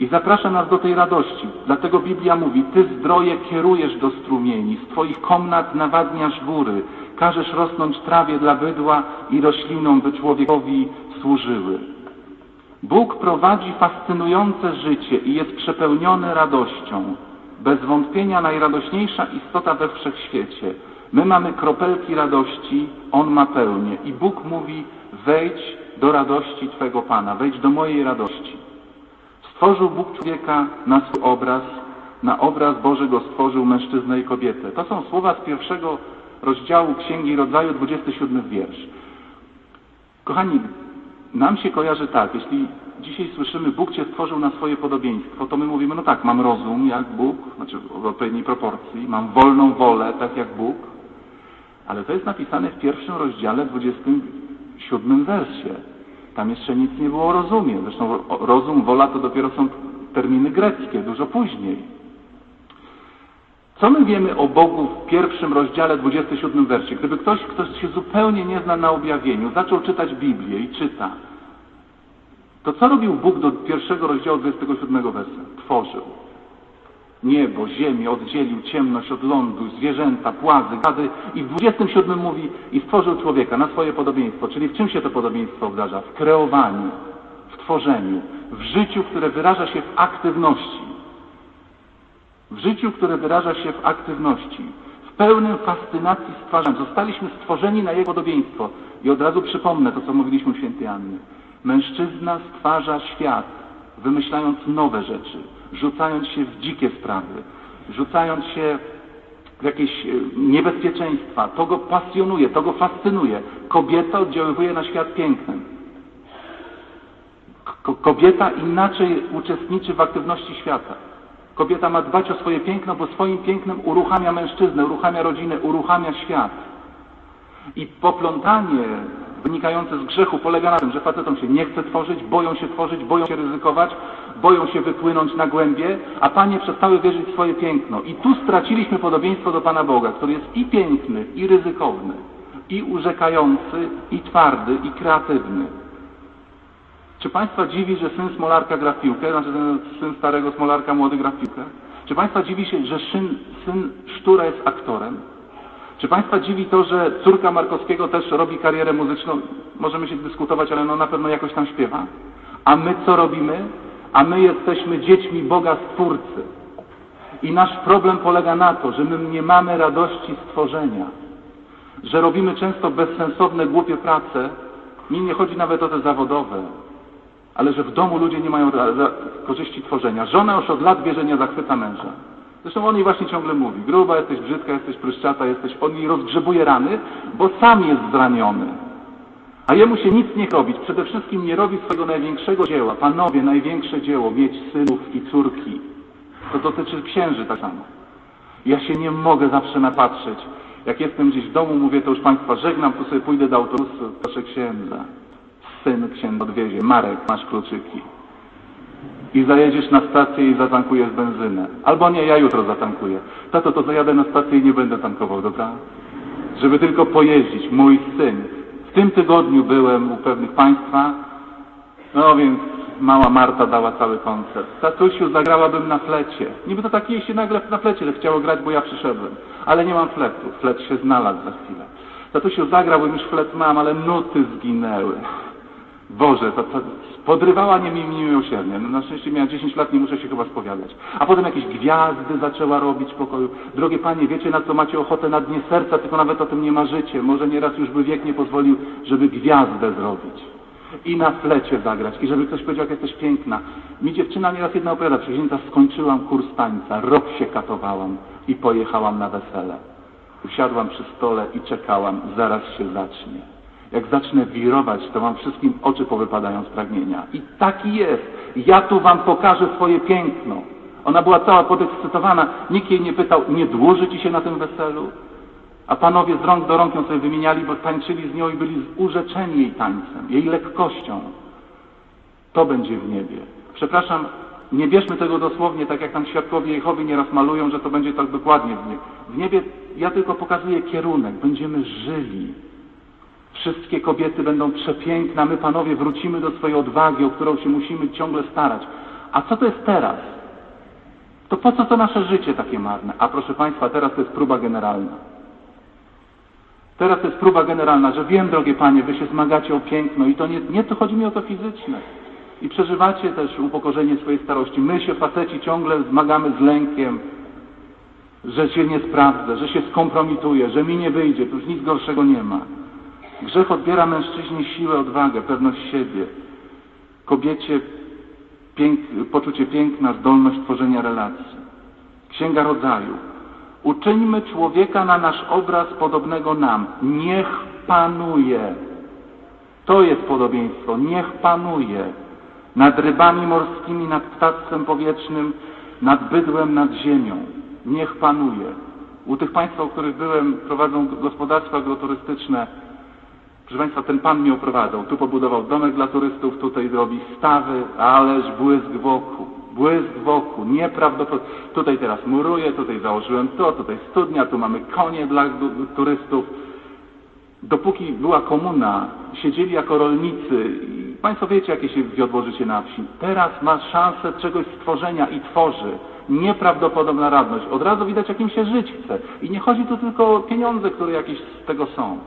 I zaprasza nas do tej radości. Dlatego Biblia mówi, Ty zdroje kierujesz do strumieni, z Twoich komnat nawadniasz góry, każesz rosnąć trawie dla bydła i roślinom, by człowiekowi służyły. Bóg prowadzi fascynujące życie i jest przepełniony radością. Bez wątpienia najradośniejsza istota we wszechświecie. My mamy kropelki radości, On ma pełnię. I Bóg mówi, wejdź do radości Twego Pana, wejdź do mojej radości. Stworzył Bóg człowieka na swój obraz, na obraz Boży go stworzył mężczyznę i kobietę. To są słowa z pierwszego rozdziału Księgi Rodzaju, 27 wiersz. Kochani, nam się kojarzy tak, jeśli dzisiaj słyszymy Bóg Cię stworzył na swoje podobieństwo, to my mówimy, no tak, mam rozum jak Bóg, znaczy w odpowiedniej proporcji, mam wolną wolę tak jak Bóg, ale to jest napisane w pierwszym rozdziale, 27 wersie. Tam jeszcze nic nie było o rozumie. Zresztą rozum, wola to dopiero są terminy greckie, dużo później. Co my wiemy o Bogu w pierwszym rozdziale, 27 wersie? Gdyby ktoś, kto się zupełnie nie zna na objawieniu, zaczął czytać Biblię i czyta, to co robił Bóg do pierwszego rozdziału 27 wersa? Tworzył. Niebo, ziemię, oddzielił ciemność od lądu, zwierzęta, płazy, gady i w 27 mówi i stworzył człowieka na swoje podobieństwo. Czyli w czym się to podobieństwo obdarza? W kreowaniu, w tworzeniu, w życiu, które wyraża się w aktywności. W życiu, które wyraża się w aktywności. W pełnym fascynacji stwarzaniem. Zostaliśmy stworzeni na Jego podobieństwo. I od razu przypomnę to, co mówiliśmy świętej Anny. Mężczyzna stwarza świat, wymyślając nowe rzeczy, rzucając się w dzikie sprawy, rzucając się w jakieś e, niebezpieczeństwa. To go pasjonuje, to go fascynuje. Kobieta oddziaływuje na świat pięknem. Ko kobieta inaczej uczestniczy w aktywności świata. Kobieta ma dbać o swoje piękno, bo swoim pięknem uruchamia mężczyznę, uruchamia rodzinę, uruchamia świat. I poplątanie wynikające z grzechu polega na tym, że facetom się nie chce tworzyć, boją się tworzyć, boją się ryzykować, boją się wypłynąć na głębie, a Panie przestały wierzyć w swoje piękno. I tu straciliśmy podobieństwo do Pana Boga, który jest i piękny, i ryzykowny, i urzekający, i twardy, i kreatywny. Czy Państwa dziwi, że syn Smolarka gra w piłkę, znaczy syn starego Smolarka młody gra w piłkę? Czy Państwa dziwi się, że syn, syn Sztura jest aktorem? Czy Państwa dziwi to, że córka Markowskiego też robi karierę muzyczną? Możemy się dyskutować, ale no na pewno jakoś tam śpiewa. A my co robimy? A my jesteśmy dziećmi Boga Stwórcy. I nasz problem polega na to, że my nie mamy radości stworzenia. Że robimy często bezsensowne, głupie prace. Mi nie chodzi nawet o te zawodowe. Ale że w domu ludzie nie mają korzyści tworzenia. Żona już od lat wie, że nie zachwyca męża. Zresztą on jej właśnie ciągle mówi, gruba jesteś, brzydka jesteś, pryszczata jesteś. On jej rozgrzebuje rany, bo sam jest zraniony. A jemu się nic nie robić. Przede wszystkim nie robi swojego największego dzieła. Panowie, największe dzieło, mieć synów i córki. To dotyczy księży tak samo. Ja się nie mogę zawsze napatrzeć. Jak jestem gdzieś w domu, mówię, to już Państwa żegnam, tu sobie pójdę do autobusu, proszę księdza. Syn księdza odwiezie. Marek, masz kluczyki i zajedziesz na stację i zatankujesz benzynę. Albo nie, ja jutro zatankuję. Tato, to zajadę na stację i nie będę tankował, dobra? Żeby tylko pojeździć. Mój syn. W tym tygodniu byłem u pewnych państwa, no więc mała Marta dała cały koncert. Tatusiu, zagrałabym na flecie. Niby to tak jej się nagle na flecie ale chciało grać, bo ja przyszedłem. Ale nie mam fletu. Flet się znalazł za chwilę. Tatusiu, zagrałbym, już flet mam, ale nuty zginęły. Boże, to, to podrywała nie mi miłosiernie. No, na szczęście miała 10 lat, nie muszę się chyba spowiadać. A potem jakieś gwiazdy zaczęła robić w pokoju. Drogie Panie, wiecie na co macie ochotę? Na dnie serca, tylko nawet o tym nie marzycie. Może nieraz już by wiek nie pozwolił, żeby gwiazdę zrobić. I na flecie zagrać. I żeby ktoś powiedział, jak jesteś piękna. Mi dziewczyna nieraz jedna opowiada, księżniczka, skończyłam kurs tańca, rok się katowałam i pojechałam na wesele. Usiadłam przy stole i czekałam, zaraz się zacznie. Jak zacznę wirować, to wam wszystkim oczy powypadają z pragnienia. I taki jest. Ja tu wam pokażę swoje piękno. Ona była cała podekscytowana. Nikt jej nie pytał, nie dłuży ci się na tym weselu? A panowie z rąk do rąk ją sobie wymieniali, bo tańczyli z nią i byli urzeczeni jej tańcem, jej lekkością. To będzie w niebie. Przepraszam, nie bierzmy tego dosłownie, tak jak tam świadkowie Jehowy nieraz malują, że to będzie tak dokładnie w niebie. W niebie ja tylko pokazuję kierunek. Będziemy żyli. Wszystkie kobiety będą przepiękne, my panowie wrócimy do swojej odwagi, o którą się musimy ciągle starać. A co to jest teraz? To po co to nasze życie takie marne? A proszę Państwa, teraz to jest próba generalna. Teraz to jest próba generalna, że wiem, drogie Panie, Wy się zmagacie o piękno i to nie, nie to chodzi mi o to fizyczne. I przeżywacie też upokorzenie swojej starości. My się, faceci, ciągle zmagamy z lękiem, że się nie sprawdzę, że się skompromituję, że mi nie wyjdzie, tu już nic gorszego nie ma. Grzech odbiera mężczyźnie siłę, odwagę, pewność siebie. Kobiecie pięk, poczucie piękna, zdolność tworzenia relacji. Księga Rodzaju. Uczyńmy człowieka na nasz obraz podobnego nam. Niech panuje. To jest podobieństwo. Niech panuje. Nad rybami morskimi, nad ptactwem powietrznym, nad bydłem, nad ziemią. Niech panuje. U tych Państwa, u których byłem, prowadzą gospodarstwa agroturystyczne. Proszę Państwa, ten Pan mnie oprowadzał. Tu pobudował domek dla turystów, tutaj robi stawy, ależ błysk wokół. Błysk wokół, nieprawdopodobny. Tutaj teraz muruję, tutaj założyłem to, tutaj studnia, tu mamy konie dla turystów. Dopóki była komuna, siedzieli jako rolnicy i Państwo wiecie, jakie się wiodło życie na wsi. Teraz ma szansę czegoś stworzenia i tworzy. Nieprawdopodobna radność. Od razu widać, jakim się żyć chce. I nie chodzi tu tylko o pieniądze, które jakieś z tego są.